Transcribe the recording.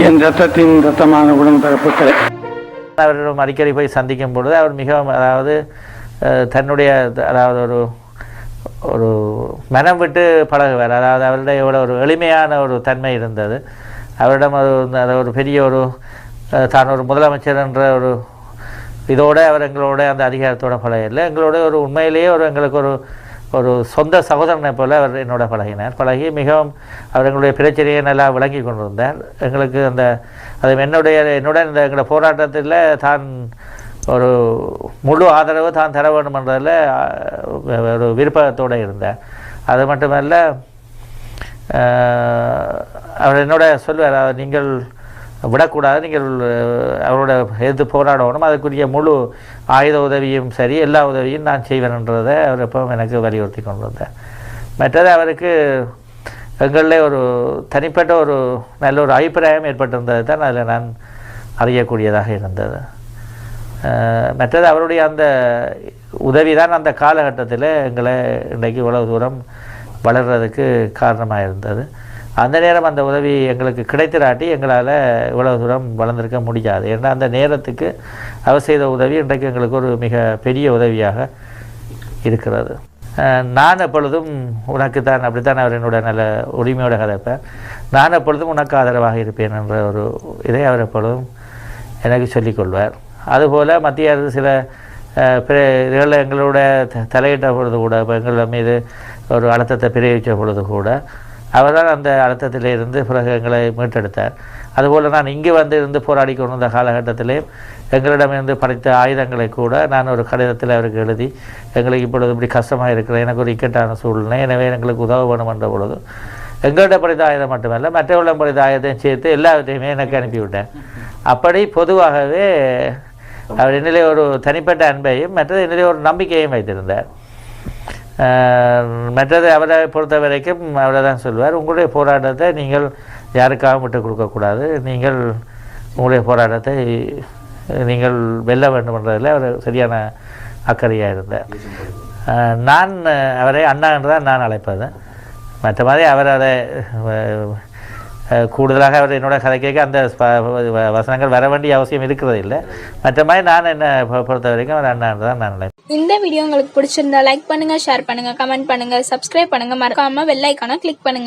என் ரத்தத்தின் ரத்தமான உடன்பிறப்புகளை அவரிடம் அடிக்கடி போய் சந்திக்கும் பொழுது அவர் மிகவும் அதாவது தன்னுடைய அதாவது ஒரு ஒரு மனம் விட்டு பழகுவார். அதாவது அவருடைய ஒரு எளிமையான ஒரு தன்மை இருந்தது. அவரிடம் அது வந்து- அது ஒரு பெரிய ஒரு தான் ஒரு முதலமைச்சர் என்ற ஒரு இதோடு அவர் எங்களோட அந்த அதிகாரத்தோட பழகல. எங்களோட ஒரு உண்மையிலேயே ஒரு எங்களுக்கு ஒரு ஒரு சொந்த சகோதரனை போல அவர் என்னோட பழகினார். பழகி மிகவும் அவர் எங்களுடைய பிரச்சனையை நல்லா விளங்கி கொண்டிருந்தார். எங்களுக்கு அந்த அது என்னுடைய என்னுடன் இந்த எங்களோட போராட்டத்தில் தான் ஒரு முழு ஆதரவு தான் தர வேண்டுமன்றதில் ஒரு விருப்பத்தோடு இருந்தார். அது மட்டுமல்ல அவர் என்னோட சொல்வார் நீங்கள் விடக்கூடாது நீங்கள் அவரோட எதிர்த்து போராடணும். அதுக்குரிய முழு ஆயுத உதவியும் சரி எல்லா உதவியும் நான் செய்வேன்ன்றதை அவர் எப்பவும் எனக்கு வலியுறுத்தி கொண்டு வந்தார் மற்றது அவருக்கு எங்களில் ஒரு தனிப்பட்ட ஒரு நல்ல ஒரு அபிப்பிராயம் ஏற்பட்டிருந்தது தான் அதில் நான் அறியக்கூடியதாக இருந்தது. மற்றது அவருடைய அந்த உதவி தான் அந்த காலகட்டத்தில் எங்களை இன்றைக்கு இவ்வளவு தூரம் வளர்கிறதுக்கு காரணமாக இருந்தது. அந்த நேரம் அந்த உதவி எங்களுக்கு கிடைத்திராட்டி எங்களால் இவ்வளவு தூரம் வளர்ந்திருக்க முடியாது. ஏன்னா அந்த நேரத்துக்கு அவர் செய்த உதவி இன்றைக்கு எங்களுக்கு ஒரு மிக பெரிய உதவியாக இருக்கிறது. நான் எப்பொழுதும் உனக்கு தான் அப்படித்தான் அவர் என்னோட நல்ல உரிமையோட கதைப்பேன். நான் எப்பொழுதும் உனக்கு ஆதரவாக இருப்பேன் என்ற ஒரு இதை அவர் எப்பொழுதும் எனக்கு சொல்லிக்கொள்வார் அதுபோல் மத்திய அரசு சில அஹ், பிற எங்களோட த- தலையிட்ட பொழுது கூட எங்களோட மீது ஒரு அழுத்தத்தை பிரிவித்த பொழுது கூட அவர் தான் அந்த அழுத்தத்திலே இருந்து பிறகு எங்களை மீட்டெடுத்தார். அதுபோல் நான் இங்கே வந்து இருந்து போராடி கொண்டிருந்த காலகட்டத்திலே எங்களிடமிருந்து படைத்த ஆயுதங்களை கூட நான் ஒரு கடிதத்தில் அவருக்கு எழுதி எங்களுக்கு இப்பொழுது இப்படி கஷ்டமாக இருக்கிற எனக்கு ஒரு இக்கட்டான சூழ்நிலை எனவே எங்களுக்கு உதவ வேணும் என்ற பொழுது எங்கள்கிட்ட படித்த ஆயுதம் மட்டுமல்ல மற்றவர்களிடம் படித்த ஆயுதத்தையும் சேர்த்து எல்லாத்தையுமே எனக்கு அனுப்பிவிட்டேன் அப்படி பொதுவாகவே அவர் என்னிலே ஒரு தனிப்பட்ட அன்பையும் மற்றது என்னிலே ஒரு நம்பிக்கையும் வைத்திருந்தார். மற்றது அவரை பொறுத்த வரைக்கும் அவரை தான் சொல்வார் உங்களுடைய போராட்டத்தை நீங்கள் யாருக்காகவும் விட்டு கொடுக்கக்கூடாது. நீங்கள் உங்களுடைய போராட்டத்தை நீங்கள் வெல்ல வேண்டும் என்றதில் அவர் சரியான அக்கறையாக இருந்தார். நான் அவரை அண்ணா என்று தான் நான் அழைப்பது. மற்ற மாதிரி அவர் அதை கூடுதலாக அவர் என்னோட கதை கேட்க அந்த வசனங்கள் வர வேண்டிய அவசியம் இருக்கிறது இல்லை மற்ற மாதிரி நான் என்ன பொறுத்த வரைக்கும் அவர் தான் நான் இந்த வீடியோ உங்களுக்கு பிடிச்சிருந்தா லைக் பண்ணுங்க ஷேர் பண்ணுங்க கமெண்ட் பண்ணுங்க சப்ஸ்கிரைப் பண்ணுங்க. மறக்காம வெள்ளைக்கான கிளிக் பண்ணுங்க.